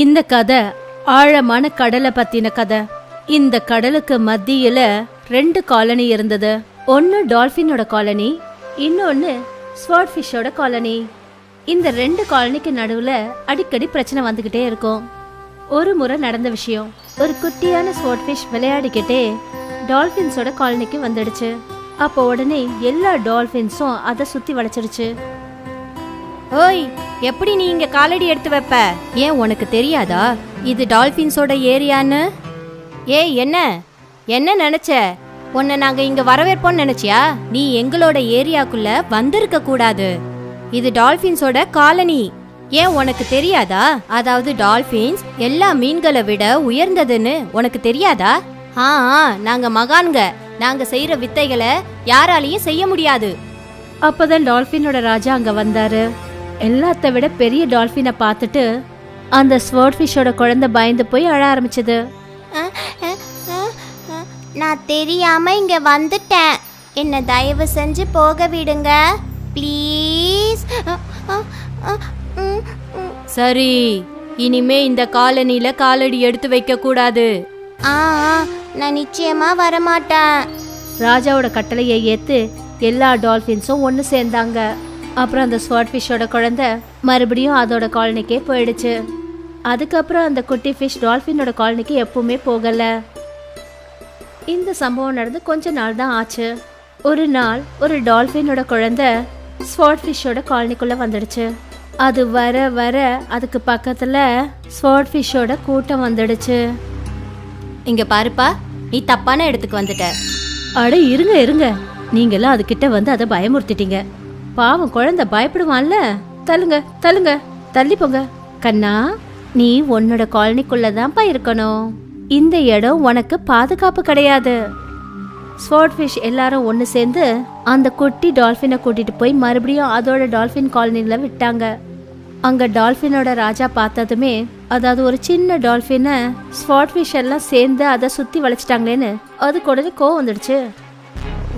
இந்த கதை ஆழமான கடலை பத்தின கதை. இந்த கடலுக்கு மத்தியில ரெண்டு காலனி இருந்தது. ஒன்னு டால்பினோட காலனி இன்னொன்னு ஸ்வாட் ஃபிஷ்ஷோட காலனி. இந்த ரெண்டு காலனிக்கு நடுவுல அடிக்கடி பிரச்சனை வந்துகிட்டே இருக்கும். ஒரு முறை நடந்த விஷயம். ஒரு குட்டியான ஸ்வாட் ஃபிஷ் விளையாடிக்கிட்டே டால்பின்ஸோட காலனிக்கு வந்துடுச்சு. அப்போ உடனே எல்லா டால்பின்ஸும் அதை சுத்தி வளைச்சிருச்சு. ஓய் எப்படி நீ இங்க காலடி எடுத்து வைப்ப? ஏன் உனக்கு தெரியாதா? இது டால்பின்ஸோட ஏரியான்னு? ஏய் என்ன? என்ன நினைச்ச? உன்னை நாங்க இங்க வரவேற்போம்னு நினைச்சியா? நீ எங்களோட ஏரியாக்குள்ள வந்திருக்க கூடாது. இது டால்பின்ஸோட காலனி. ஏன் உனக்கு தெரியாதா? அதாவது டால்பின்ஸ் எல்லா மீன்களை விட உயர்ந்ததுன்னு உனக்கு தெரியாதா? ஆ ஆ, நாங்க மகான்க நாங்க செய்யற வித்தைகளை யாராலையும் செய்ய முடியாது. அப்பதான் டால்பினோட ராஜா அங்க வந்தாரு. எல்லாத்த விட பெரிய டால்பினை பார்த்துட்டு அந்த ஸ்வர்ட் ஃபிஷ்ஷோட குழந்தை பயந்து போய் அழ ஆரம்பிச்சது. நான் தெரியாம இங்க வந்துட்டேன். என்ன தயவு செஞ்சு போக விடுங்க. ப்ளீஸ். சரி இனிமே இந்த காலனில காலடி எடுத்து வைக்க கூடாது. ஆ நான் நிச்சயமா வரமாட்டேன். ராஜாவோட கட்டளையை ஏத்து எல்லா டால்பின்ஸும் ஒன்று சேர்ந்தாங்க. அப்புறம் அந்த ஸ்வாட் ஃபிஷ்ஷோட குழந்தை மறுபடியும் அதோட காலனிக்கே போயிடுச்சு. அதுக்கப்புறம் அந்த குட்டி ஃபிஷ் டால்ஃபினோட காலனிக்கு எப்பவுமே போகல. இந்த சம்பவம் நடந்து கொஞ்ச நாள் தான் ஆச்சு. ஒரு நாள் ஒரு டால்ஃபினோட குழந்தை ஸ்வாட் ஃபிஷ்ஷோட காலனிக்குள்ள வந்துடுச்சு. அது வர வர அதுக்கு பக்கத்துல ஸ்வாட் ஃபிஷ்ஷோட கூட்டம் வந்துடுச்சு. இங்க பாருப்பா நீ தப்பான இடத்துக்கு வந்துட்ட. அட இருங்க இருங்க. நீங்களாம் அதுகிட்ட வந்து அதை பயமுறுத்திட்டீங்க. பாவம் குழந்தை பயப்படுவான்ல. தள்ளுங்க தள்ளுங்க தள்ளி போங்க கண்ணா நீ உன்னோட காலனிக்குள்ள தான்ப்பா இருக்கணும். இந்த இடம் உனக்கு பாதுகாப்பு கிடையாது. ஸ்வாட்ஃபிஷ் எல்லாரும் ஒன்று சேர்ந்து அந்த குட்டி டால்ஃபினை கூட்டிட்டு போய் மறுபடியும் அதோட டால்ஃபின் காலனியில் விட்டாங்க. அங்கே டால்ஃபினோட ராஜா பார்த்ததுமே அதாவது ஒரு சின்ன டால்ஃபினை ஸ்வாட்ஃபிஷ் எல்லாம் சேர்ந்து அதை சுற்றி வளைச்சிட்டாங்களேன்னு அதுக்கு உடனே கோவம் வந்துடுச்சு.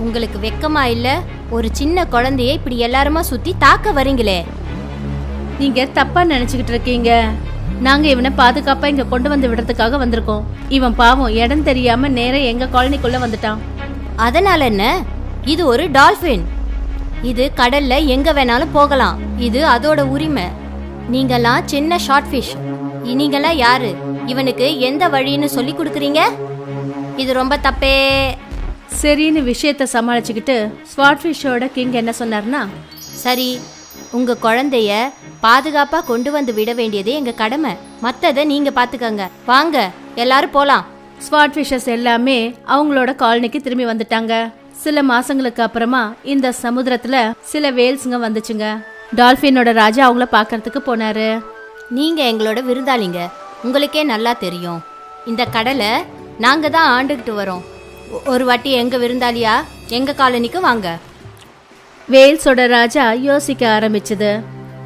உங்களுக்கு வெக்கமா இல்லை? ஒரு சின்ன குழந்தைய இப்படி எல்லாருமா சுத்தி தாக்க வரீங்களே? நீங்க தப்பா நினைச்சுக்கிட்டு இருக்கீங்க. நாங்க இவனை பாதுகாப்பா இங்க கொண்டு வந்து விடுறதுக்காக வந்திருக்கோம். இவன் பாவம் இடம் தெரியாம நேரா எங்க காலனிக்குள்ள வந்துட்டான். அதனால என்ன? இது ஒரு டால்பின் இது கடல்ல எங்க வேணாலும் போகலாம். இது அதோட உரிமை. நீங்கெல்லாம் சின்ன ஷார்ட் ஃபிஷ். நீங்கெல்லாம் யாரு? இவனுக்கு எந்த வழின்னு சொல்லி கொடுக்குறீங்க? இது ரொம்ப தப்பே. சரின்னு விஷயத்த சமாளிச்சுக்கிட்டு ஸ்வாட்ஃபிஷோட கிங் என்ன சொன்னார்னா சரி உங்க குழந்தைய பாதுகாப்பா கொண்டு வந்து விட வேண்டியது எங்க கடமை. மத்ததை நீங்க பாத்துக்கங்க. வாங்க எல்லாரும் போலாம். ஸ்வாட் ஃபிஷஸ் எல்லாமே அவங்களோட காலனிக்கு திரும்பி வந்துட்டாங்க. சில மாசங்களுக்கு அப்புறமா இந்த சமுத்திரத்துல சில வேல்ஸுங்க வந்துச்சுங்க. டால்ஃபினோட ராஜா அவங்கள பார்க்கறதுக்கு போனாரு. நீங்க எங்களோட விருந்தாளிங்க. உங்களுக்கே நல்லா தெரியும். இந்த கடலை நாங்க தான் ஆண்டுகிட்டு வரோம். ஒரு வாட்டி எங்க விருந்தாளியா? எங்க காலனிக்கு வாங்க. வேல்ஸோட ராஜா யோசிக்க ஆரம்பிச்சது.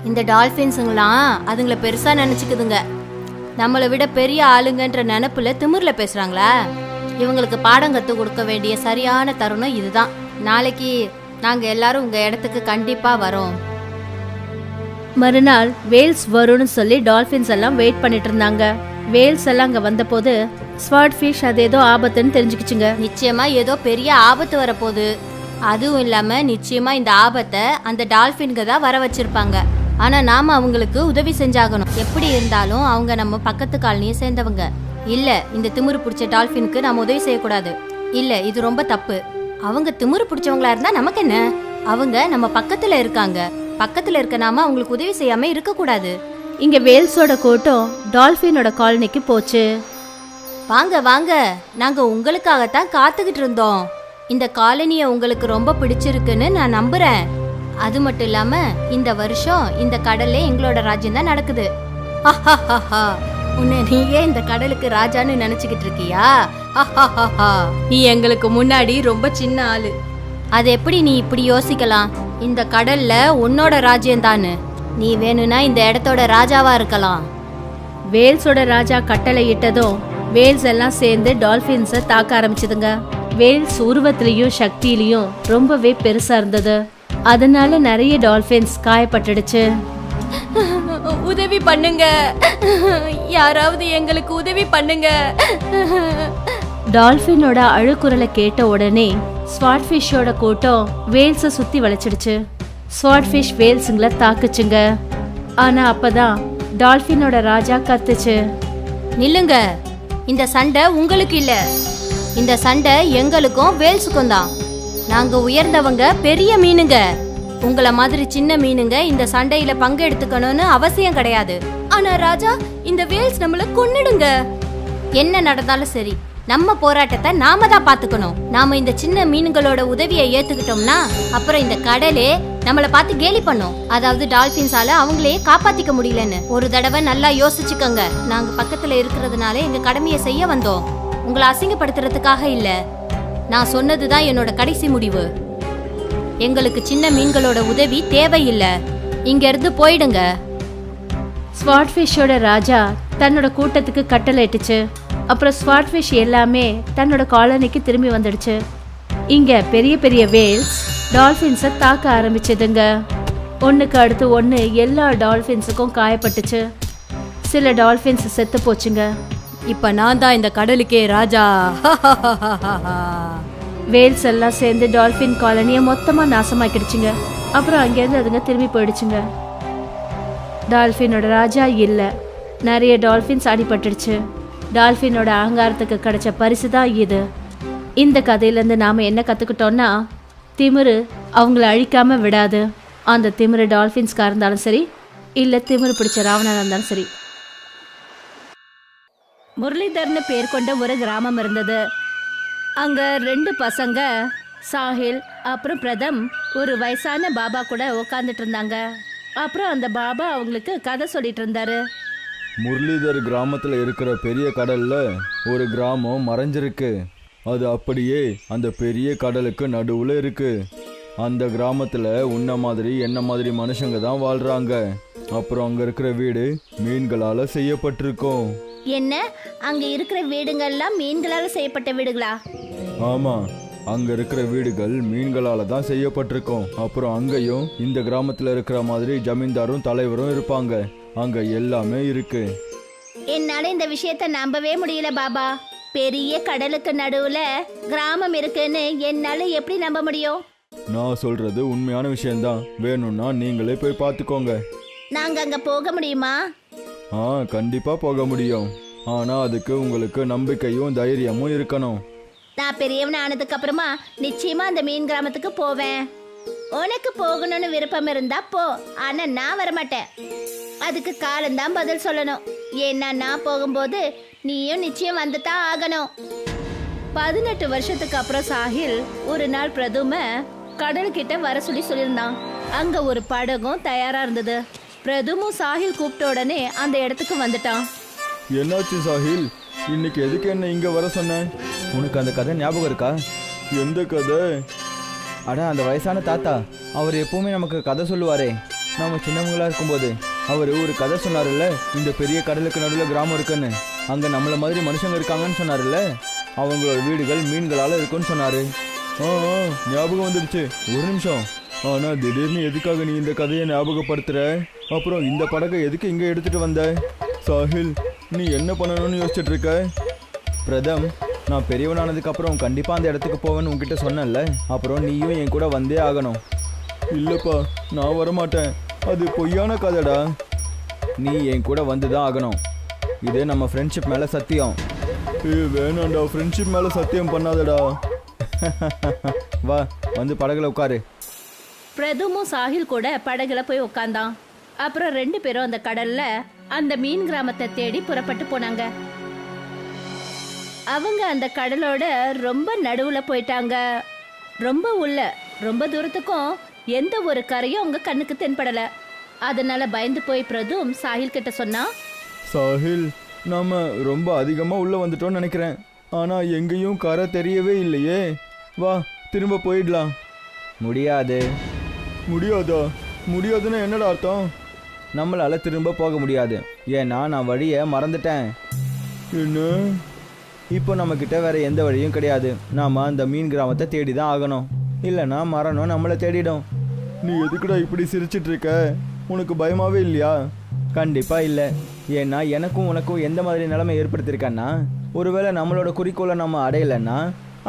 இந்த டால்ஃபின்ஸுங்களாம் அதுங்கள பெருசா நினைச்சுக்குதுங்க. நம்மளை விட பெரிய ஆளுங்கன்ற நினப்புல திமிர்ல பேசுறாங்களா? இவங்களுக்கு பாடம் கத்து கொடுக்க வேண்டிய சரியான தருணம் இதுதான். நாளைக்கு நாங்க எல்லாரும் உங்க இடத்துக்கு கண்டிப்பா வரோம். மறுநாள் வேல்ஸ் வரும்னு சொல்லி டால்ஃபின்ஸ் எல்லாம் வெயிட் பண்ணிட்டு இருந்தாங்க. வேல்ஸ் எல்லாம் அங்க வந்தபோது ஸ்வாட் ஃபிஷ் அது ஏதோ ஆபத்துன்னு தெரிஞ்சுக்கிச்சுங்க. நிச்சயமா ஏதோ பெரிய ஆபத்து வரப்போகுது. அதுவும் இல்லாம நிச்சயமா இந்த ஆபத்தை அந்த டால்பின்க தான் வர வச்சிருப்பாங்க. ஆனா நாம அவங்களுக்கு உதவி செஞ்சாகணும். எப்படி இருந்தாலும் அவங்க நம்ம பக்கத்து காலனியை சேர்ந்தவங்க. இல்ல இந்த திமிரு பிடிச்ச டால்பினுக்கு நாம உதவி செய்யக்கூடாது. இல்ல இது ரொம்ப தப்பு. அவங்க திமிரு பிடிச்சவங்களா இருந்தா நமக்கு என்ன? அவங்க நம்ம பக்கத்துல இருக்காங்க. பக்கத்துல இருக்க நாம அவங்களுக்கு உதவி செய்யாம இருக்க கூடாது இங்க வேல்ஸோட கூட்டம் டால்ஃபினோட காலனிக்கு போச்சு. வாங்க வாங்க. நாங்க உங்களுக்காகத்தான் காத்துக்கிட்டு இருந்தோம். இந்த காலனியை உங்களுக்கு ரொம்ப பிடிச்சிருக்குன்னு நான் நம்புறேன். அது மட்டும் இல்லாம இந்த வருஷம் இந்த கடல்ல எங்களோட ராஜ்யம் தான் நடக்குது. அஹ்ஹஹஹா. உன்னை நீயே இந்த கடலுக்கு ராஜான்னு நினைச்சுக்கிட்டு இருக்கியா? நீ எங்களுக்கு முன்னாடி ரொம்ப சின்ன ஆளு. அது எப்படி நீ இப்படி யோசிக்கலாம்? இந்த கடல்ல உன்னோட ராஜ்யம் தானு நீ வேணும்னா இந்த இடத்தோட ராஜாவா இருக்கலாம். வேல்ஸோட ராஜா கட்டளை இட்டதும் வேல்ஸ் எல்லாம் சேர்ந்து டால்ஃபின்ஸை தாக்க ஆரம்பிச்சதுங்க. வேல்ஸ் உருவத்திலையும் சக்தியிலையும் ரொம்பவே பெருசா இருந்தது. அதனால நிறைய டால்ஃபின்ஸ் காயப்பட்டுடுச்சு. உதவி பண்ணுங்க. யாராவது எங்களுக்கு உதவி பண்ணுங்க. டால்ஃபினோட அழுக்குரலை கேட்ட உடனே ஸ்வாட்ஃபிஷோட கூட்டம் வேல்ஸை சுத்தி வளைச்சிடுச்சு. ஸ்வாட்ஃபிஷ் வேல்ஸுங்களை தாக்குச்சுங்க. ஆனா அப்பதான் டால்ஃபினோட ராஜா கத்துச்சு. நில்லுங்க. இந்த சண்டை உங்களுக்கு இல்ல. இந்த சண்டை எங்களுக்கும் வேல்ஸுக்கும் தான். நாங்க உயர்ந்தவங்க பெரிய மீனுங்க. உங்களை மாதிரி சின்ன மீனுங்க இந்த சண்டையில பங்கெடுத்துக்கணும்னு அவசியம் கிடையாது. ஆனா ராஜா இந்த வேல்ஸ் நம்மள கொன்னுடுங்க. என்ன நடந்தாலும் சரி நம்ம போராட்டத்தை நாம தான் பாத்துக்கணும் நாம இந்த சின்ன மீன்களோட உதவியை ஏத்துக்கிட்டோம்னா அப்புறம் இந்த கடலே நம்மள பார்த்து கேலி பண்ணும். அதாவது டால்பின்ஸால அவங்களே காப்பாத்திக்க முடியலன்னு. ஒரு தடவை நல்லா யோசிச்சுக்கோங்க. நாங்க பக்கத்துல இருக்கிறதுனால எங்க கடமையை செய்ய வந்தோம். உங்களை அசிங்கப்படுத்துறதுக்காக இல்ல. நான் சொன்னதுதான் என்னோட கடைசி முடிவு. எங்களுக்கு சின்ன மீன்களோட உதவி தேவையில்லை. இங்க இருந்து போயிடுங்க. ஸ்வாட்ஃபிஷோட ராஜா தன்னோட கூட்டத்துக்கு கட்டளை இட்டுச்சு அப்புறம் ஸ்வாட்ஃபிஷ் எல்லாமே தன்னோட காலனிக்கு திரும்பி வந்துடுச்சு. இங்க பெரிய பெரிய வேல்ஸ் டால்ஃபின்ஸை தாக்க ஆரம்பிச்சதுங்க. ஒண்ணுக்கு அடுத்து ஒன்று எல்லா டால்ஃபின்ஸுக்கும் காயப்பட்டுச்சு. சில டால்ஃபின்ஸ் செத்து போச்சுங்க. இப்ப நான் தான் இந்த கடலுக்கே ராஜா. வேல்ஸ் எல்லாம் சேர்ந்து டால்ஃபின் காலனியை மொத்தமாக நாசமாக்கிடுச்சுங்க. அப்புறம் அங்கேருந்து அதுங்க திரும்பி போயிடுச்சுங்க. டால்ஃபினோட ராஜா இல்லை. நிறைய டால்ஃபின்ஸ் அடிபட்டுடுச்சு. டால்ஃபினோட அகங்காரத்துக்கு கிடைச்ச பரிசு தான் இது. இந்த கதையிலேருந்து நாம் என்ன கற்றுக்கிட்டோம்னா திமிரு அவங்கள அழிக்காமல் விடாது. அந்த திமிரு டால்ஃபின்ஸ்க்காக இருந்தாலும் சரி இல்லை திமிரு பிடிச்ச ராவணனாக இருந்தாலும் சரி. முரளிதர்னு பேர் கொண்ட ஒரு கிராமம் இருந்தது. அங்கே ரெண்டு பசங்க சாஹில் அப்புறம் பிரதம் ஒரு வயசான பாபா கூட உட்காந்துட்டு இருந்தாங்க. அப்புறம் அந்த பாபா அவங்களுக்கு கதை சொல்லிட்டு இருந்தாரு. முரளிதர் கிராமத்தில் இருக்கிற பெரிய கடல்ல ஒரு கிராமம் மறைஞ்சிருக்கு. அது அப்படியே அந்த பெரிய கடலுக்கு நடுவில் இருக்கு. அந்த கிராமத்தில் உன்ன மாதிரி என்ன மாதிரி மனுஷங்க தான் வாழ்றாங்க. அப்புறம் அங்கே இருக்கிற வீடு மீன்களால் செய்யப்பட்டிருக்கும். என்ன? அங்க இருக்கிற வீடுங்கள்லாம் மீன்களால செய்யப்பட்ட வீடுகளா? ஆமாம் அங்கே இருக்கிற வீடுகள் மீன்களால் தான் செய்யப்பட்டிருக்கும். அப்புறம் அங்கேயும் இந்த கிராமத்தில் இருக்கிற மாதிரி ஜமீன்தாரும் தலைவரும் இருப்பாங்க. அங்கே எல்லாமே இருக்கு. என்னால இந்த விஷயத்த நம்பவே முடியல பாபா. பெரிய கடலுக்கு நடுவுல கிராமம் இருக்குன்னு என்னால எப்படி நம்ப முடியும்? நான் சொல்றது உண்மையான விஷயம்தான். வேணும்னா நீங்களே போய் பார்த்துக்கோங்க. நாங்க அங்க போக முடியுமா? ஆ கண்டிப்பா போக முடியும். ஆனா அதுக்கு உங்களுக்கு நம்பிக்கையும் தைரியமும் இருக்கணும். நான் பெரியவன் ஆனதுக்கு அப்புறமா நிச்சயமா அந்த மீன் கிராமத்துக்கு போவேன். உனக்கு போகணும்னு விருப்பம் இருந்தா போ. ஆனா நான் வரமாட்டேன். அதுக்கு காலம்தான் பதில் சொல்லணும். ஏன்னா நான் போகும்போது நீயும் நிச்சயம் வந்து தான் ஆகணும். பதினெட்டு வருஷத்துக்கு அப்புறம் சாஹில் ஒரு நாள் பிரதும கடல் கிட்ட வர சொல்லி சொல்லியிருந்தான். அங்க ஒரு படகும் தயாரா இருந்தது. பிரதுமும் சாஹில் கூப்பிட்ட உடனே அந்த இடத்துக்கு வந்துட்டான். என்னாச்சு சாஹில்? இன்னைக்கு எதுக்கு என்ன இங்க வர சொன்ன? உனக்கு அந்த கதை ஞாபகம் இருக்கா? எந்த கதை? அட அந்த வயசான தாத்தா அவர் எப்பவுமே நமக்கு கதை சொல்லுவாரே. நாம சின்னவங்களா இருக்கும்போது அவர் ஒரு கதை சொன்னார்ல இந்த பெரிய கடலுக்கு நடுவில் கிராமம் இருக்குன்னு. அங்க நம்மள மாதிரி மனுஷங்க இருக்காங்கன்னு சொன்னார்ல அவங்களோட வீடுகள் மீன்களால இருக்குன்னு சொன்னாரு. ஆ ஞாபகம் வந்துடுச்சு. ஒரு நிமிஷம். ஆனால் திடீர்னு எதுக்காக நீ இந்த கதையை ஞாபகப்படுத்துற? அப்புறம் இந்த படகை எதுக்கு இங்கே எடுத்துட்டு வந்த? சாஹில் நீ என்ன பண்ணணும்னு யோசிச்சுட்டு இருக்க? பிரதம் நான் பெரியவனானதுக்கு அப்புறம் அந்த இடத்துக்கு போவேன்னு உங்ககிட்ட சொன்னேன்ல. அப்புறம் நீயும் என் கூட வந்தே ஆகணும். இல்லைப்பா நான் வரமாட்டேன். அது பொய்யான கதைடா. நீ என் கூட வந்து தான் ஆகணும். இது நம்ம ஃப்ரெண்ட்ஷிப் மேலே சத்தியம். ஏய் ஃப்ரெண்ட்ஷிப் மேலே சத்தியம் பண்ணாதடா. வா வந்து படகுல உட்காரு. பிரதுமும் சாஹில் கூட படகுல போய் உட்காந்தான் அப்புறம் ரெண்டு பேரும் அந்த கடல்ல அந்த மீன் கிராமத்தை தேடி புறப்பட்டு போனாங்க. அவங்க அந்த கடலோட ரொம்ப நடுவுல போயிட்டாங்க. ரொம்ப உள்ள ரொம்ப தூரத்துக்கும் எந்த ஒரு கரையும் அவங்க கண்ணுக்கு தென்படல. அதனால பயந்து போய் பிரதும் சாஹில் கிட்ட சொன்னா சாஹில் நாம ரொம்ப அதிகமா உள்ள வந்துட்டோம்னு நினைக்கிறேன். ஆனா எங்கேயும் கரை தெரியவே இல்லையே. வா திரும்ப போயிடலாம். முடியாது. முடியாதா? முடியாதுன்னா என்னடா அர்த்தம்? நம்மளால திரும்ப போக முடியாது. ஏன்னா நான் வழியை மறந்துட்டேன். என்ன? இப்போ நம்ம கிட்ட வேற எந்த வழியும் கிடையாது. நாம அந்த மீன் கிராமத்தை தேடி தான் ஆகணும். இல்லைன்னா மரணம் நம்மளை தேடிடும். நீ எதுக்குடா இப்படி சிரிச்சிட்டு இருக்க உனக்கு பயமாவே இல்லையா? கண்டிப்பா இல்லை. ஏன்னா எனக்கும் உனக்கும் எந்த மாதிரி நிலைமை ஏற்படுத்தியிருக்கான்னா ஒருவேளை நம்மளோட குறிக்கோளை நம்ம அடையலைன்னா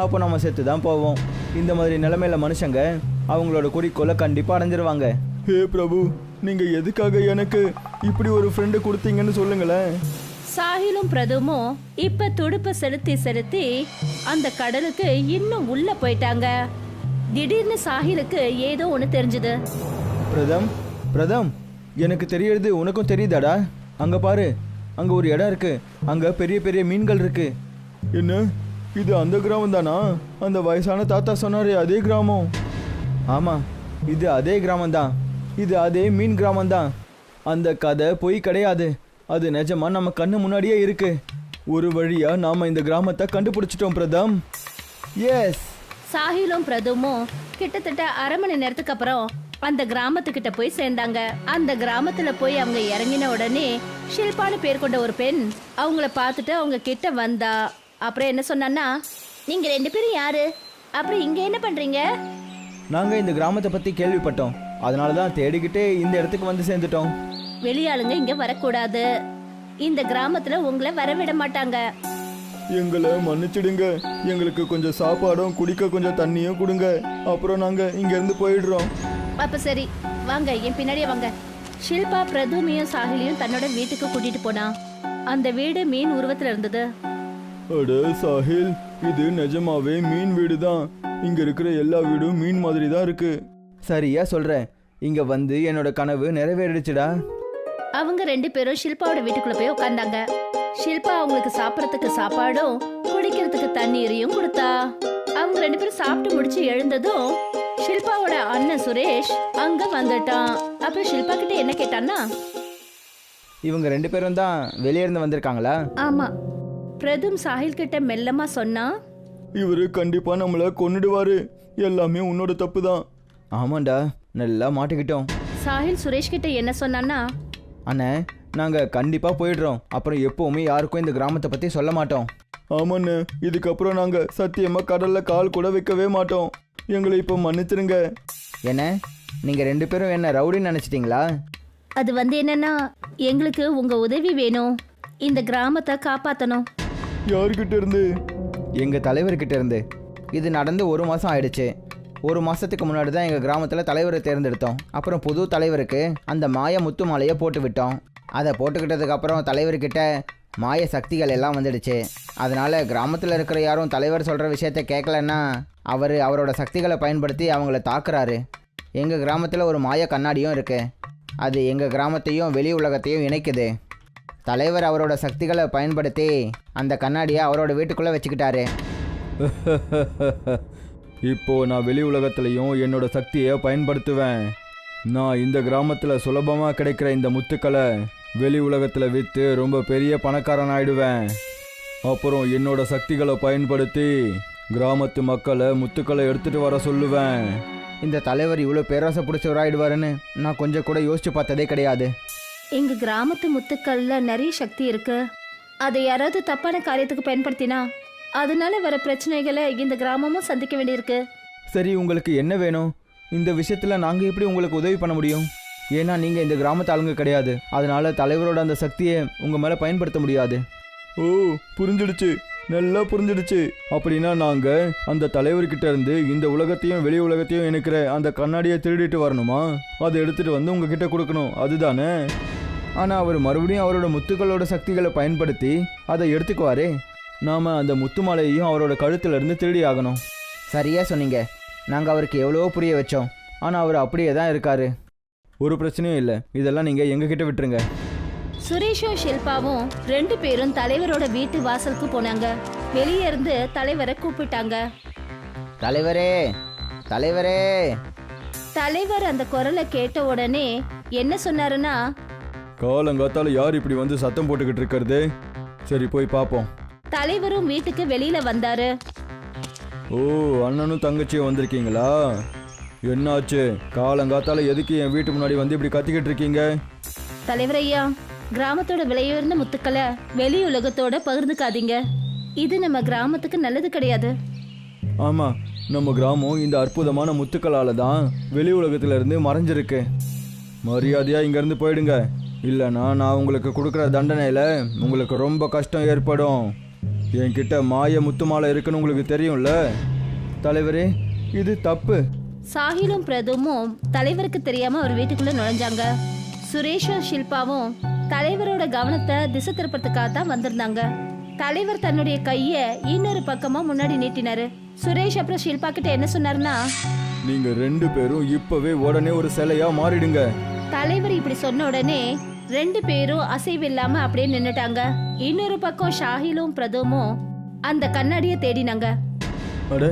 அப்போ நம்ம செத்து தான் போவோம். இந்த மாதிரி நிலைமையில மனுஷங்க அவங்களோட குறிக்கோளை கண்டிப்பாக அடைஞ்சிருவாங்க. ஹே பிரபு நீங்க எதுக்காக எனக்கு இப்படி ஒரு ஃப்ரெண்டு கொடுத்தீங்கன்னு சொல்லுங்களேன். சாஹிலும் பிரதுமும் இப்ப துடுப்ப செலுத்தி செலுத்தி அந்த கடலுக்கு இன்னும் உள்ள போயிட்டாங்க. திடீர்னு சாஹிலுக்கு ஏதோ ஒண்ணு தெரிஞ்சது. பிரதம் பிரதம் எனக்கு தெரியறது உனக்கும் தெரியுதாடா? அங்கே பாரு அங்கே ஒரு இடம் இருக்கு. அங்கே பெரிய பெரிய மீன்கள் இருக்கு. என்ன? இது அந்த கிராமம் தானா? அந்த வயசான தாத்தா சொன்னாரே அதே கிராமம். ஆமாம் இது அதே கிராமம்தான் இது அதே மீன் கிராமம்தான் அந்த கதை பொய் கிடையாது. அது நிஜமா நம்ம கண்ணு முன்னாடியே இருக்கு. ஒரு வழியா நாம இந்த கிராமத்தை கண்டுபிடிச்சிட்டோம் பிரதம். எஸ் சாஹிலும் பிரதுமும் கிட்டத்தட்ட அரை மணி நேரத்துக்கு அப்புறம் அந்த கிராமத்துக்கிட்ட போய் சேர்ந்தாங்க. அந்த கிராமத்துல போய் அவங்க இறங்கின உடனே ஷில்பான்னு பேர் கொண்ட ஒரு பெண் அவங்கள பார்த்துட்டு அவங்க கிட்ட வந்தா. அப்புறம் என்ன சொன்னான்னா நீங்க ரெண்டு பேரும் யாரு? அப்புறம் இங்க என்ன பண்றீங்க? நாங்கள் இந்த கிராமத்தை பற்றி கேள்விப்பட்டோம். அதனால தான் தேடிக்கிட்டே இந்த இடத்துக்கு வந்து சேர்ந்துட்டோம். வெளியாளுங்க இங்க வரக்கூடாது. இந்த கிராமத்துல உங்களை வரவிட மாட்டாங்க. எங்களை மன்னிச்சிடுங்க. எங்களுக்கு கொஞ்சம் சாப்பாடும் குடிக்க கொஞ்சம் தண்ணியும் கொடுங்க. அப்புறம் நாங்க இங்க இருந்து போயிடுறோம். அப்ப சரி வாங்க என் பின்னாடியே வாங்க. ஷில்பா பிரதுமியும் சாஹிலியும் தன்னோட வீட்டுக்கு கூட்டிட்டு போனா. அந்த வீடு மீன் உருவத்துல இருந்தது. அட சாஹில் இது நிஜமாவே மீன் வீடு தான் இங்க இருக்கிற எல்லா வீடும் மீன் மாதிரி தான் இருக்கு. சரியா சொல்கிறேன் இங்கே வந்து என்னோட கனவு நிறைவேறிடுச்சுடா. அவங்க ரெண்டு பேரும் ஷில்பாவோட வீட்டுக்குள்ள போய் உட்கார்ந்தாங்க. ஷில்பா அவங்களுக்கு சாப்பிடறதுக்கு சாப்பாடும் குடிக்கிறதுக்கு தண்ணீரையும் கொடுத்தா. அவங்க ரெண்டு பேரும் சாப்பிட்டு முடிச்சு எழுந்ததும் ஷில்பாவோட அண்ணன் சுரேஷ் அங்க வந்துட்டான். அப்புறம் ஷில்பா கிட்ட என்ன கேட்டான்னா இவங்க ரெண்டு பேரும் தான் வெளியே இருந்து வந்திருக்காங்களா? ஆமா. பிரதும் சாஹில் கிட்ட மெல்லமா சொன்னா இவரு கண்டிப்பா நம்மள கொன்னுடுவாரு. எல்லாமே உன்னோட தப்பு தான் ஆமாண்டா நல்லா மாட்டிக்கிட்டோம். சாஹில் சுரேஷ் கிட்ட என்ன சொன்னான்னா அண்ணே நாங்கள் கண்டிப்பாக போயிடுறோம். அப்புறம் எப்போவுமே யாருக்கும் இந்த கிராமத்தை பற்றி சொல்ல மாட்டோம். ஆமாண்ணே இதுக்கப்புறம் நாங்க சத்தியமா கடல்ல கால் கூட வைக்கவே மாட்டோம். எங்களை இப்போ மன்னிச்சிருங்க. என்ன? நீங்கள் ரெண்டு பேரும் என்ன ரவுடின்னு நினச்சிட்டிங்களா? அது வந்து என்னன்னா எங்களுக்கு உங்க உதவி வேணும். இந்த கிராமத்தை காப்பாத்தணும். யார்கிட்ட இருந்து? எங்கள் தலைவர்கிட்ட இருந்து. இது நடந்து ஒரு மாதம் ஆயிடுச்சு. ஒரு மாதத்துக்கு முன்னாடி தான் எங்கள் கிராமத்தில் தலைவரை தேர்ந்தெடுத்தோம். அப்புறம் புது தலைவருக்கு அந்த மாய முத்து மாலையை போட்டு விட்டோம். அதை போட்டுக்கிட்டதுக்கு அப்புறம் தலைவர்கிட்ட மாய சக்திகள் எல்லாம் வந்துடுச்சு. அதனால் கிராமத்தில் இருக்கிற யாரும் தலைவர் சொல்கிற விஷயத்த கேட்கலன்னா அவர் அவரோட சக்திகளை பயன்படுத்தி அவங்கள தாக்குறாரு. எங்கள் கிராமத்தில் ஒரு மாய கண்ணாடியும் இருக்குது அது எங்கள் கிராமத்தையும் வெளி உலகத்தையும் இணைக்குது. தலைவர் அவரோட சக்திகளை பயன்படுத்தி அந்த கண்ணாடியை அவரோட வீட்டுக்குள்ளே வச்சுக்கிட்டாரு. இப்போ நான் வெளி உலகத்திலையும் என்னோட சக்தியை பயன்படுத்துவேன். நான் இந்த கிராமத்தில் சுலபமாக கிடைக்கிற இந்த முத்துக்களை வெளி உலகத்தில் விற்று ரொம்ப பெரிய பணக்காரன் ஆயிடுவேன். அப்புறம் என்னோட சக்திகளை பயன்படுத்தி கிராமத்து மக்களை முத்துக்களை எடுத்துட்டு வர சொல்லுவேன். இந்த தலைவர் இவ்வளோ பேராசை பிடிச்சவராயிடுவாருன்னு நான் கொஞ்சம் கூட யோசிச்சு பார்த்ததே கிடையாது. எங்க கிராமத்து முத்துக்கள்ல நிறைய சக்தி இருக்கு. அதை யாராவது தப்பான காரியத்துக்கு பயன்படுத்தினா அதனால வர பிரச்சனைகளை இந்த கிராமமும் சந்திக்க வேண்டியிருக்கு. சரி உங்களுக்கு என்ன வேணும்? இந்த விஷயத்தில் நாங்கள் எப்படி உங்களுக்கு உதவி பண்ண முடியும்? ஏன்னா நீங்கள் இந்த கிராமத்து ஆளுங்க கிடையாது. அதனால தலைவரோட அந்த சக்தியை உங்கள் மேலே பயன்படுத்த முடியாது. ஓ புரிஞ்சிடுச்சு. நல்லா புரிஞ்சிடுச்சு. அப்படின்னா நாங்க அந்த தலைவர்கிட்ட இருந்து இந்த உலகத்தையும் வெளி உலகத்தையும் இணைக்கிற அந்த கண்ணாடியை திருடிட்டு வரணுமா? அதை எடுத்துட்டு வந்து உங்ககிட்ட கொடுக்கணும். அதுதானே? ஆனால் அவர் மறுபடியும் அவரோட முத்துக்களோட சக்திகளை பயன்படுத்தி அதை எடுத்துக்குவாரே. நாம அந்த முத்து மாலையையும் அவரோட கழுத்துல இருந்து திருடி ஆகணும். சரியா சொன்னீங்க. நாங்கள் அவருக்கு எவ்வளவோ புரிய வச்சோம். ஆனால் அவர் அப்படியே தான் இருக்காரு. ஒரு பிரச்சனையும் இல்லை. இதெல்லாம் நீங்க எங்ககிட்ட விட்டுருங்க. சுரேஷும் ஷில்பாவும் ரெண்டு பேரும் தலைவரோட வீட்டு வாசலுக்கு போனாங்க. வெளியே இருந்து தலைவரை கூப்பிட்டாங்க. தலைவரே தலைவரே. தலைவர் அந்த குரலை கேட்ட உடனே என்ன சொன்னாருன்னா காலங்காத்தால யார் இப்படி வந்து சத்தம் போட்டுக்கிட்டு இருக்கிறது? சரி போய் பார்ப்போம் தலைவரும் வீட்டுக்கு வெளியில வந்தாரு. ஓ அண்ணனும் தங்கச்சியும் வந்திருக்கீங்களா? என்னாச்சு? காலங்காத்தால எதுக்கு என் வீட்டு முன்னாடி வந்து இப்படி கத்திக்கிட்டு இருக்கீங்க? தலைவர் ஐயா கிராமத்தோட விலையுயர்ந்த முத்துக்களை வெளி உலகத்தோட பகிர்ந்துக்காதீங்க. இது நம்ம கிராமத்துக்கு நல்லது கிடையாது. ஆமா நம்ம கிராமம் இந்த அற்புதமான முத்துக்களால தான் வெளி உலகத்துல இருந்து மறைஞ்சிருக்கு. மரியாதையா இங்க இருந்து போயிடுங்க. இல்லைன்னா நான் உங்களுக்கு கொடுக்குற தண்டனையில் உங்களுக்கு ரொம்ப கஷ்டம் ஏற்படும். என்கிட்ட மாய முத்து மாலை இருக்குன்னு உங்களுக்கு தெரியும்ல? தலைவரே இது தப்பு. சாஹிலும் பிரதுமும் தலைவருக்கு தெரியாம அவர் வீட்டுக்குள்ள நுழைஞ்சாங்க. சுரேஷும் ஷில்பாவும் தலைவரோட கவனத்தை திசை திருப்பறதுக்காக தான் வந்திருந்தாங்க. தலைவர் தன்னுடைய கைய இன்னொரு பக்கமா முன்னாடி நீட்டினாரு. சுரேஷ் அப்புறம் ஷில்பா கிட்ட என்ன சொன்னாருன்னா நீங்கள் ரெண்டு பேரும் இப்போவே உடனே ஒரு சிலையாக மாறிடுங்க. தலைவர் இப்படி சொன்ன உடனே ரெண்டு பேரும் அசைவில்லாம அப்படியே நின்னுட்டாங்க. இன்னொரு பக்கம் ஷாஹிலும் பிரதுமும் அந்த கண்ணாடியை தேடினாங்க. அட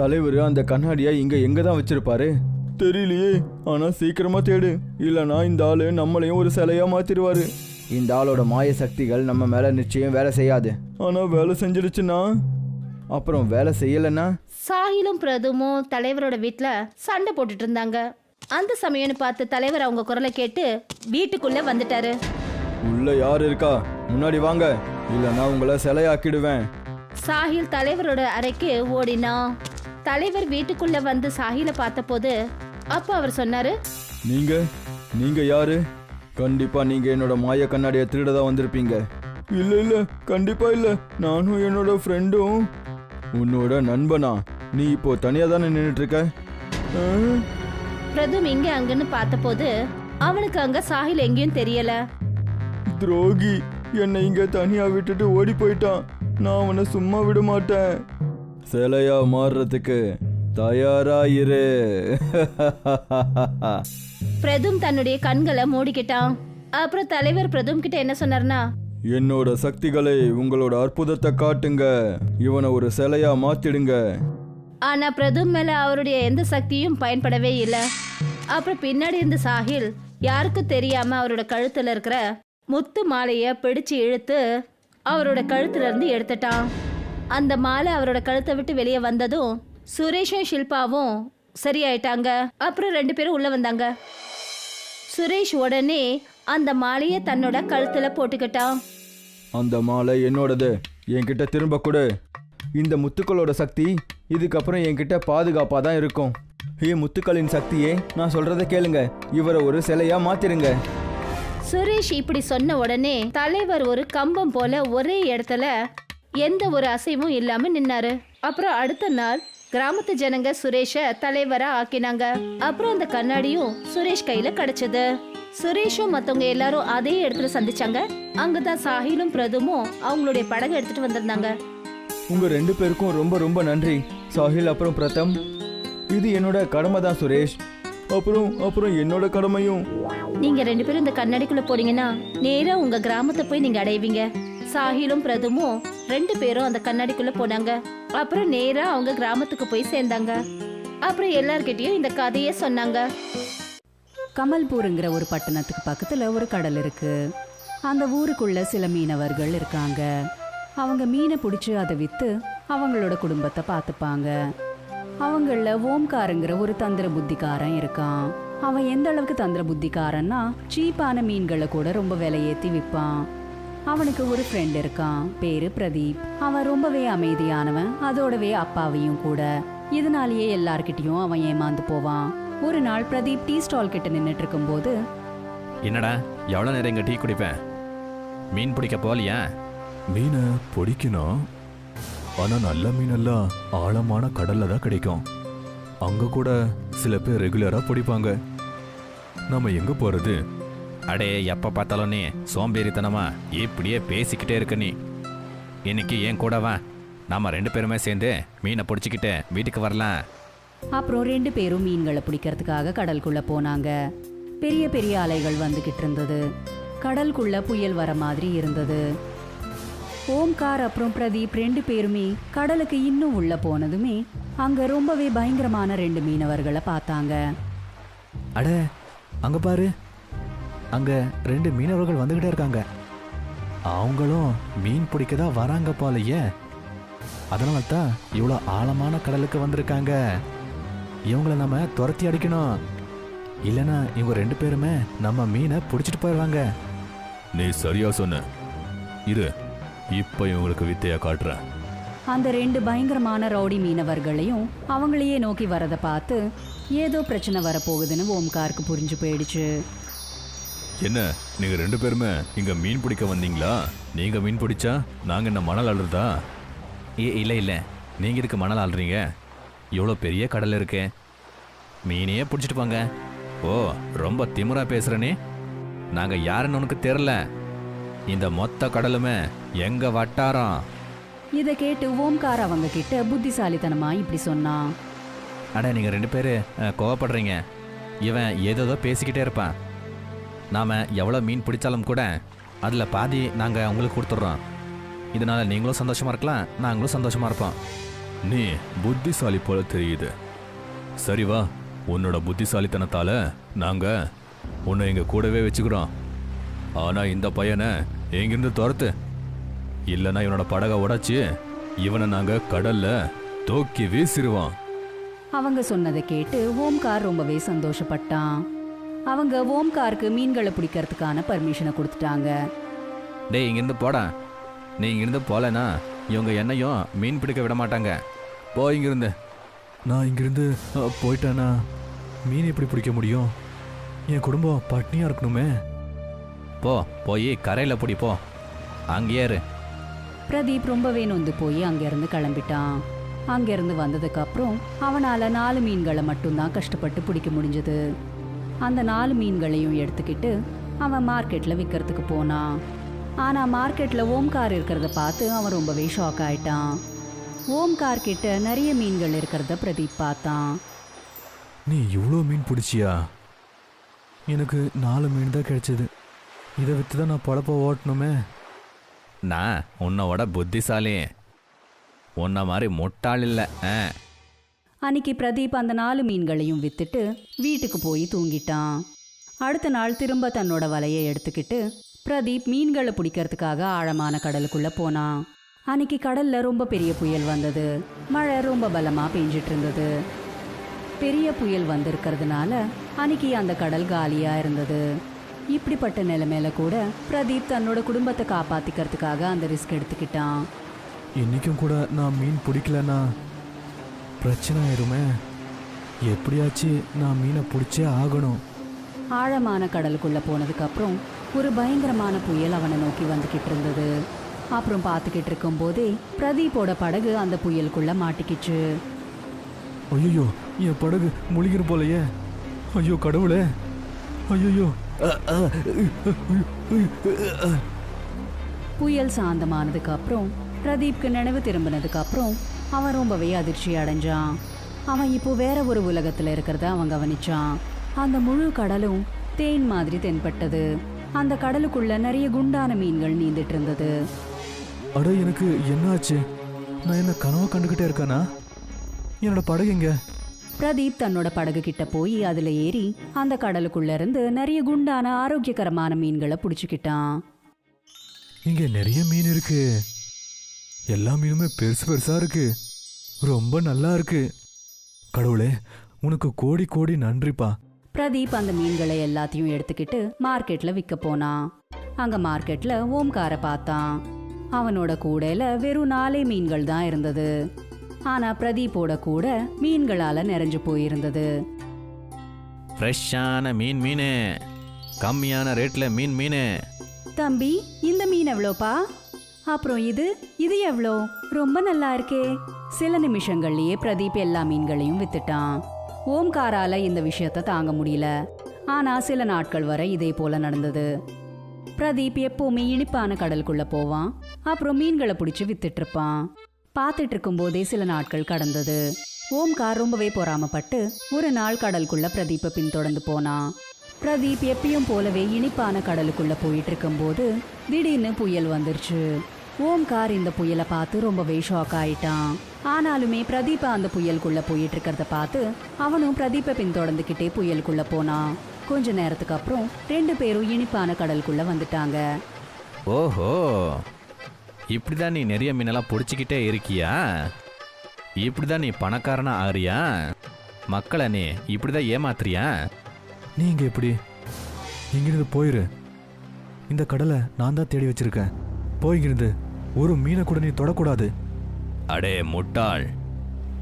தலைவர் அந்த கண்ணாடியை இங்கே எங்கே தான் வச்சிருப்பாரு? தெரியலையே ஆனால் சீக்கிரமாக தேடு. இல்லைனா இந்த ஆள் நம்மளையும் ஒரு சிலையாக மாற்றிடுவாரு இந்த ஆளோட மாய சக்திகள் நம்ம மேலே நிச்சயம் வேலை செய்யாது. ஆனால் வேலை செஞ்சிடுச்சுன்னா? அப்புறம் வேலை செய்யலைன்னா? சாஹிலும் பிரதுமும் தலைவரோட வீட்ல சண்டை போட்டுட்டு இருந்தாங்க. அந்த சமயம்னு பார்த்து தலைவர் அவங்க குரலை கேட்டு வீட்டுக்குள்ள வந்துட்டாரு. உள்ள யார் இருக்கா? முன்னாடி வாங்க. இல்லைன்னா உங்களை சிலையாக்கிடுவேன். சாஹில் தலைவரோட அறைக்கு ஓடினான் தலைவர் வீட்டுக்குள்ள வந்து சாஹில பார்த்தபோது அப்ப அவர் சொன்னாரு நீங்க? நீங்க யாரு? கண்டிப்பா நீங்க என்னோட மாய கண்ணாடியை திருட தான் வந்திருப்பீங்க. இல்ல இல்ல கண்டிப்பா இல்ல. நானும் என்னோட ஃப்ரெண்டும் உன்னோட நண்பனா? நீ இப்போ தனியா தானே நின்றுட்டு இருக்க? ஆ? பிரதும் இங்க அங்கன்னு பார்த்தபோது அவனுக்கு அங்க சாஹில் எங்கேயும் தெரியல. துரோகி என்னை இங்க தனியா விட்டுட்டு ஓடி போயிட்டான். நான் அவனை சும்மா விட மாட்டேன். சிலையா மாறுறதுக்கு தயாரா இரு. பிரதும் தன்னுடைய கண்களை மூடிக்கிட்டான். அப்புறம் தலைவர் பிரதும் கிட்ட என்ன சொன்னார்னா என்னோட சக்திகளை உங்களோட அற்புதத்தை காட்டுங்க. இவனை ஒரு சிலையா மாத்திடுங்க. ஆனா பிரதும் மேல அவருடைய எந்த சக்தியும் பயன்படவே இல்லை. அப்புறம் பின்னாடி இருந்த சாஹில் யாருக்கும் தெரியாம அவரோட கழுத்துல இருக்கிற முத்து மாலைய பிடிச்சு இழுத்து அவரோட கழுத்துல இருந்து எடுத்துட்டான். அந்த மாலை அவரோட கழுத்தை விட்டு வெளியே வந்ததும் சுரேஷும் ஷில்பாவும் சரியாயிட்டாங்க. அப்புறம் ரெண்டு பேரும் உள்ள வந்தாங்க. சுரேஷ் உடனே அந்த மாலையை தன்னோட கழுத்துல போட்டுக்கிட்டான். அந்த மாலை என்னோடது. என்கிட்ட திரும்ப கொடு. இந்த முத்துக்களோட சக்தி இதுக்கப்புறம் என்கிட்ட பாதுகாப்பாக தான் இருக்கும். ஏ முத்துக்களின் சக்தியே நான் சொல்றத கேளுங்க. இவரை ஒரு சிலையா மாத்திருங்க. சுரேஷ் இப்படி சொன்ன உடனே தலைவர் ஒரு கம்பம் போல ஒரே இடத்துல எந்த ஒரு அசைவும் இல்லாம நின்னாரு. அப்புறம் அடுத்த நாள் கிராமத்து ஜனங்க சுரேஷ தலைவரா ஆக்கினாங்க. அப்புறம் அந்த கண்ணாடியும் சுரேஷ் கையில கிடைச்சது. சுரேஷும் மத்தவங்க எல்லாரும் அதே இடத்துல சந்திச்சாங்க. அங்கதான் சாஹிலும் பிரதுமும் அவங்களுடைய படகு எடுத்துட்டு வந்திருந்தாங்க. உங்க ரெண்டு பேருக்கும் ரொம்ப ரொம்ப நன்றி. சாஹில் அப்புறம் பிரதம். இது என்னோட கடமை தான் சுரேஷ். அப்புறம் அப்புறம் என்னோட கடமையும். நீங்க ரெண்டு பேரும் இந்த கண்ணாடிக்குள்ள போனீங்கன்னா நேரா உங்க கிராமத்தை போய் நீங்க அடைவீங்க. சாஹிலும் பிரதுமும் ரெண்டு பேரும் அந்த கண்ணாடிக்குள்ள போனாங்க. அப்புறம் நேரா அவங்க கிராமத்துக்கு போய் சேர்ந்தாங்க. அப்புறம் எல்லார்கிட்டயும் இந்த கதையை சொன்னாங்க. கமல்பூருங்கிற ஒரு பட்டணத்துக்கு பக்கத்துல ஒரு கடல் இருக்கு. அந்த ஊருக்குள்ள சில மீனவர்கள் இருக்காங்க. அவங்க மீனை பிடிச்சி அதை விற்று அவங்களோட குடும்பத்தை பார்த்துப்பாங்க. அவங்கள ஓம்காரங்கிற ஒரு தந்திர புத்திக்காரன் இருக்கான். அவன் எந்த அளவுக்கு தந்திர புத்திக்காரன்னா சீப்பான மீன்களை கூட ரொம்ப விலையேற்றி விற்பான். அவனுக்கு ஒரு ஃப்ரெண்ட் இருக்கான் பேரு பிரதீப். அவன் ரொம்பவே அமைதியானவன் அதோடவே அப்பாவையும் கூட. இதனாலேயே எல்லார்கிட்டயும் அவன் ஏமாந்து போவான். ஒரு நாள் பிரதீப் டீ ஸ்டால் கிட்ட நின்றுட்டு இருக்கும்போது என்னடா எவ்வளோ நேரம் இங்கே டீ குடிப்பேன்? மீன் பிடிக்க போகலையா? மீனை பிடிக்கணும். ஆனா நல்ல மீனெல்லாம் ஆழமான கடல்ல தான் கிடைக்கும். அங்க கூட சில பேர் ரெகுலரா பிடிப்பாங்க. நம்ம எங்க போறது? அடே எப்போ பார்த்தாலும் நீ சோம்பேறித்தனமா இப்படியே பேசிக்கிட்டே இருக்க நீ. இன்னைக்கு ஏன் கூட வா. நாம ரெண்டு பேருமே சேர்ந்து மீனை பிடிச்சிக்கிட்டு வீட்டுக்கு வரலாம். அப்புறம் ரெண்டு பேரும் மீன்களை பிடிக்கிறதுக்காக கடலுக்குள்ள போனாங்க. பெரிய பெரிய அலைகள் வந்துகிட்டு இருந்தது. கடலுக்குள்ள புயல் வர மாதிரி இருந்தது. ஓம்கார் அப்புறம் பிரதீப் ரெண்டு பேருமே கடலுக்கு இன்னும் உள்ள போனதுமே அங்க ரொம்பவே பயங்கரமான ரெண்டு மீனவர்களை பார்த்தாங்க. அட அங்க பாரு. அங்க ரெண்டு மீனவர்கள் வந்துகிட்டே இருக்காங்க. அவங்களும் மீன் பிடிக்க தான் வராங்க போலயே. அதனால தான் இவ்வளோ ஆழமான கடலுக்கு வந்திருக்காங்க. இவங்கள நம்ம துரத்தி அடிக்கணும். இல்லைன்னா இவங்க ரெண்டு பேருமே நம்ம மீனை பிடிச்சிட்டு போயிடுவாங்க. நீ சரியா சொன்ன. இரு இப்போ இவங்களுக்கு வித்தையா காட்டுறேன். அந்த ரெண்டு பயங்கரமான ரவுடி மீனவர்களையும் அவங்களையே நோக்கி வரதை பார்த்து ஏதோ பிரச்சனை வரப்போகுதுன்னு ஓம்காருக்கு புரிஞ்சு போயிடுச்சு. என்ன நீங்க ரெண்டு பேருமே இங்க மீன் பிடிக்க வந்தீங்களா? நீங்க மீன் பிடிச்சா நாங்க என்ன மணல் அள்ளுறதா ஏ இல்ல இல்ல. நீங்க இதுக்கு மணல் அள்ளுறீங்க இவ்வளோ பெரிய கடல் இருக்கே. மீனையே பிடிச்சிட்டு போங்க. ஓ ரொம்ப திமிரா பேசுறனே. நாங்க யாருன்னு உனக்கு தெரில இந்த மொத்த கடலுமே எங்க வட்டாரம்? இதை கேட்டு ஓம்கார் அவங்க கிட்ட புத்திசாலித்தனமா இப்படி சொன்னான். அட நீங்க ரெண்டு பேரு அஹ், கோவப்படுறீங்க. இவன் ஏதேதோ பேசிக்கிட்டே இருப்பான். நாம எவ்வளோ மீன் பிடிச்சாலும் கூட அதில் பாதி நாங்கள் உங்களுக்கு கொடுத்துட்றோம். இதனால நீங்களும் சந்தோஷமா இருக்கலாம் நாங்களும் சந்தோஷமா இருப்போம். நீ புத்திசாலி போல தெரியுது. சரி வா உன்னோட புத்திசாலித்தனத்தால நாங்க உன்னை எங்க கூடவே வச்சுக்கிறோம். ஆனா இந்த பையனை எங்கிருந்து துரத்து. இல்லைன்னா இவனோட படகை உடைச்சு இவனை நாங்க கடல்ல தூக்கி வீசிடுவோம் அவங்க சொன்னதை கேட்டு ஓம்கார் ரொம்பவே சந்தோஷப்பட்டான். அவங்க ஓம்காருக்கு மீன்களை பிடிக்கிறதுக்கான பர்மிஷனை கொடுத்துட்டாங்க. டேய் இங்கிருந்து போடா. நீ இங்கிருந்து போலனா இவங்க என்னையும் மீன் பிடிக்க விட மாட்டாங்க. போ இங்கிருந்து. நான் இங்கிருந்து போயிட்டேனா? மீன் எப்படி பிடிக்க முடியும்? என் குடும்பம் பட்னியா இருக்கணுமே. போ போய் கரையில் பிடி போ. அங்கேயே இரு. பிரதீப் ரொம்பவே நொந்து போய் அங்கிருந்து கிளம்பிட்டான். அங்கிருந்து வந்ததுக்கு அப்புறம் அவனால நாலு மீன்களை மட்டும்தான் கஷ்டப்பட்டு பிடிக்க முடிஞ்சது. அந்த நாலு மீன்களையும் எடுத்துக்கிட்டு அவன் மார்க்கெட்ல விற்கிறதுக்கு போனான். ஆனா மார்க்கெட்ல ஓம்கார் இருக்கிறத பார்த்து அவன் ரொம்பவே ஷாக் ஆயிட்டான். ஓம்கார் கிட்ட நிறைய மீன்கள் இருக்கிறத பிரதீப் பார்த்தான். நீ இவ்வளோ மீன் பிடிச்சியா? எனக்கு நாலு மீன் தான் கிடைச்சது. இதை விற்று தான் நான் பழப்ப ஓட்டணுமே. நான் உன்னோட புத்திசாலி உன்ன மாதிரி முட்டாள் இல்லை ஆ. அன்னைக்கு பிரதீப் அந்த நாலு மீன்களையும் வித்துட்டு வீட்டுக்கு போய் தூங்கிட்டான். அடுத்த நாள் திரும்ப தன்னோட வலையை எடுத்துக்கிட்டு பிரதீப் மீன்களை பிடிக்கிறதுக்காக ஆழமான கடலுக்குள்ள போனான். அன்னைக்கு கடல்ல ரொம்ப பெரிய புயல் வந்தது. மழை ரொம்ப பலமா பெஞ்சிட்டு இருந்தது. பெரிய புயல் வந்திருக்கிறதுனால அன்னைக்கு அந்த கடல் காலியா இருந்தது. இப்படிப்பட்ட நிலைமையில கூட பிரதீப் தன்னோட குடும்பத்தை காப்பாத்திக்கிறதுக்காக அந்த ரிஸ்க் எடுத்துக்கிட்டான். இன்னைக்கும் கூட நான் மீன் பிடிக்கலன்னா பிரச்சனை ஆயிருமே. எப்படியாச்சு நான் மீனை பிடிச்சே ஆகணும். ஆழமான கடலுக்குள்ள போனதுக்கு அப்புறம் ஒரு பயங்கரமான புயல் அவனை நோக்கி வந்துகிட்டு இருந்தது. அப்புறம் பார்த்துக்கிட்டு இருக்கும் போதே பிரதீப்போட படகு அந்த புயலுக்குள்ள மாட்டிக்கிச்சு. ஐயோ என் படகு முழுகிற போலையே. ஐயோ கடவுளே. ஐயோ புயல் சாந்தமானதுக்கு அப்புறம் பிரதீப்க்கு நினைவு திரும்பினதுக்கு அப்புறம் அவன் ரொம்பவே அதிர்ச்சி அடைஞ்சான். அவன் இப்போ வேற ஒரு உலகத்துல இருக்கிறத அவன் கவனிச்சான். அந்த முழு கடலும் தேன் மாதிரி தென்பட்டது. அந்த கடலுக்குள்ள நிறைய குண்டான மீன்கள் நீந்துட்டு இருந்தது. அட எனக்கு என்னாச்சு? நான் என்ன கனவு கண்டுகிட்டே இருக்கானா? என்னோட படகு எங்க? பிரதீப் தன்னோட படகு கிட்ட போய் அதுல ஏறி அந்த கடலுக்குள்ள இருந்து நிறைய குண்டான ஆரோக்கியகரமான மீன்களை புடிச்சுக்கிட்டான். இங்க நிறைய மீன் இருக்கு. எல்லா மீனுமே பெருசு பெருசா இருக்கு. ரொம்ப நல்லா இருக்கு. கடவுளே உனக்கு கோடி கோடி நன்றிப்பா. பிரதீப் அந்த மீன்களை எல்லாத்தையும் எடுத்துக்கிட்டு மார்க்கெட்ல விற்க போனான். அங்க மார்க்கெட்ல ஓம்கார பார்த்தான். அவனோட கூடையில வெறும் நாலே மீன்கள் தான் இருந்தது. ஆனா பிரதீப்போட கூட மீன்களால நிறைஞ்சு போயிருந்தது. ஃப்ரெஷ்ஷான மீன் மீன். கம்மியான ரேட்டில் மீன் மீன். தம்பி இந்த மீன் எவ்வளோப்பா? அப்புறம் இது இது எவ்வளோ? ரொம்ப நல்லா இருக்கே. சில நிமிஷங்கள்லயே பிரதீப் எல்லா மீன்களையும் வித்துட்டான். ஓம்காரால இந்த விஷயத்த தாங்க முடியல. ஆனா சில நாட்கள் வரை இதே போல நடந்தது. பிரதீப் எப்பவுமே இனிப்பான கடலுக்குள்ள போவான். அப்புறம் மீன்களை பிடிச்சி வித்துட்டு இருப்பான். பார்த்துட்டு இருக்கும்போதே சில நாட்கள் கடந்தது. ஓம்கார் ரொம்பவே பொறாமப்பட்டு ஒரு நாள் கடலுக்குள்ள பிரதீப்பை பின்தொடர்ந்து போனான் பிரதீப் எப்பயும் போலவே இனிப்பான கடலுக்குள்ள போயிட்டு இருக்கும்போது திடீர்னு புயல் வந்துருச்சு. ஓம்கார் இந்த புயலை பார்த்து ரொம்பவே ஷாக் ஆயிட்டான். ஆனாலுமே பிரதீப அந்த புயலுக்குள்ள போயிட்டு இருக்கிறத பார்த்து அவனும் பிரதீப்பை பின்தொடர்ந்துக்கிட்டே புயலுக்குள்ள போனான் கொஞ்ச நேரத்துக்கு அப்புறம் ரெண்டு பேரும் இனிப்பான கடலுக்குள்ள வந்துட்டாங்க. ஓஹோ. இப்படி தான் நீ நிறைய மீனெல்லாம் பிடிச்சிக்கிட்டே இருக்கியா? இப்படி தான் நீ பணக்காரனா ஆறியா மக்களை நீ இப்படி தான் ஏமாத்துறியா நீங்க எப்படி? இங்கிருந்து போயிரு. இந்த கடலை நான் தான் தேடி வச்சிருக்கேன். போய்கிருந்து ஒரு மீனை கூட நீ தொடக்கூடாது. அடே முட்டாள்.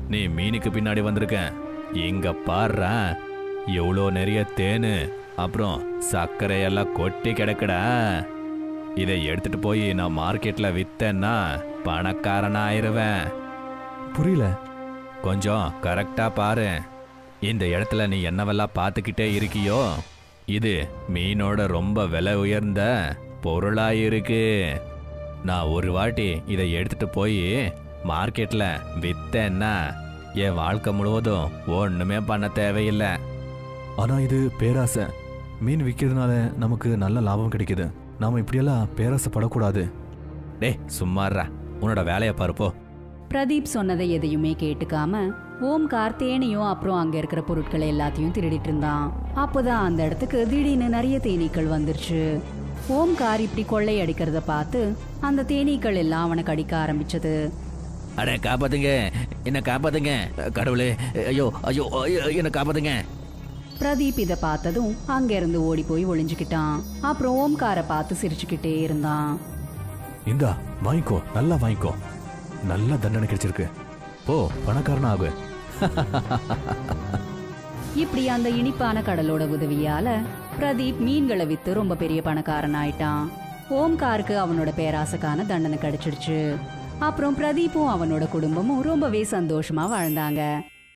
நீ மீனுக்கு பின்னாடி வந்திருக்க. இங்க பாருடா. எவ்வளோ நிறைய தேனு. அப்புறம் சர்க்கரையெல்லாம் கொட்டி கிடக்குடா. இதை எடுத்துட்டு போய் நான் மார்க்கெட்ல வித்தேன்னா பணக்காரனா ஆயிருவேன் புரியல. கொஞ்சம் கரெக்டா பாரு. இந்த இடத்துல நீ என்னவெல்லாம் பார்த்துக்கிட்டே இருக்கியோ? இது மீனோட ரொம்ப விலை உயர்ந்த பொருளா இருக்கு நான் ஒரு வாட்டி இதை எடுத்துட்டு போய் மார்க்கெட்ல வித்தேன்னா என் வாழ்க்கை முழுவதும் ஒண்ணுமே பண்ண தேவையில்லை. ஆனா இது பேராசை. மீன் விற்கிறதுனால நமக்கு நல்ல லாபம் கிடைக்குது. நாம இப்படியெல்லாம் பேராசைப்படக்கூடாது. டேய் சும்மாறா உன்னோட வேலையை பாருப்போ பிரதீப் சொன்னதை எதையுமே கேட்டுக்காம ஓம்கார் தேனியும் அப்புறம் அங்க இருக்கிற பொருட்களை எல்லாத்தையும் திருடிட்டு இருந்தான். அப்போதான் அந்த இடத்துக்கு திடீர்னு நிறைய தேனீக்கள் வந்துருச்சு. ஓம்கார் இப்படி கொள்ளை அடிக்கிறத பார்த்து அந்த தேனீக்கள் எல்லாம் அவனை கடிக்க ஆரம்பிச்சது. அட காப்பாத்துங்க. என்ன காப்பாத்துங்க? கடவுளே. ஐயோ ஐயோ ஐயோ, என்ன காப்பாத்துங்க. பிரதீப் இதை பார்த்ததும் அங்கிருந்து ஓடி போய் ஒளிஞ்சுக்கிட்டான். அப்புறம் ஓம்காரை பார்த்து சிரிச்சுக்கிட்டே இருந்தான். இந்தா வாங்கிக்கோ நல்லா வாங்கிக்கோ. நல்ல தண்டனை கிடைச்சிருக்கு. போ பணக்காரன் ஆகு. இப்படி அந்த இனிப்பான கடலோட உதவியால பிரதீப் மீன்களை வித்து ரொம்ப பெரிய பணக்காரன் ஆயிட்டான் ஓம்காருக்கு அவனோட பேராசைக்கான தண்டனை கிடைச்சிடுச்சு. அப்புறம் பிரதீப்பும் அவனோட குடும்பமும் ரொம்பவே சந்தோஷமா வாழ்ந்தாங்க.